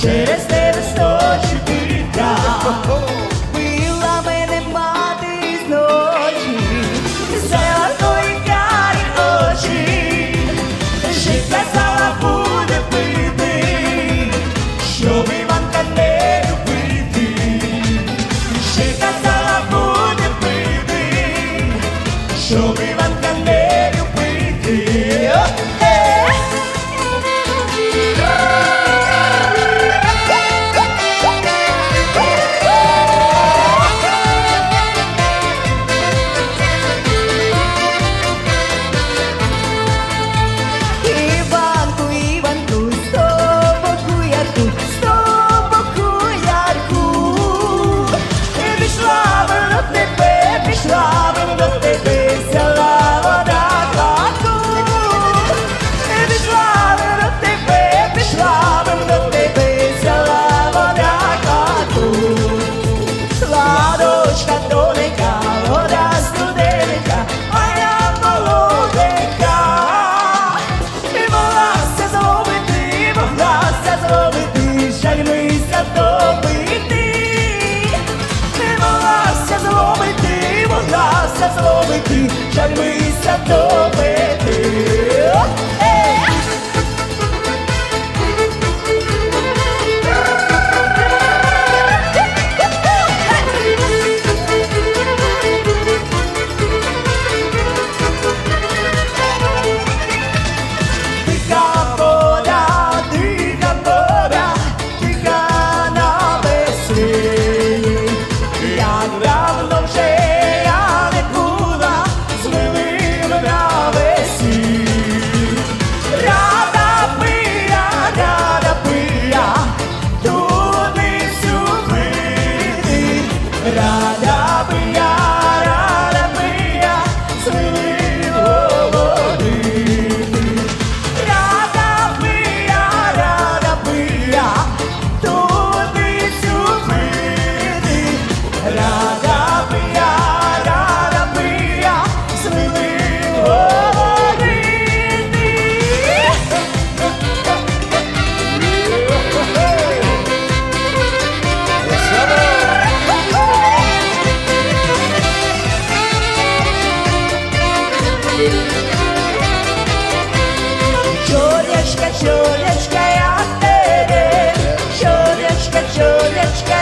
Cheres de Harlem shade. Чолячка, чолячка, я тебе, чолячка, чолячка.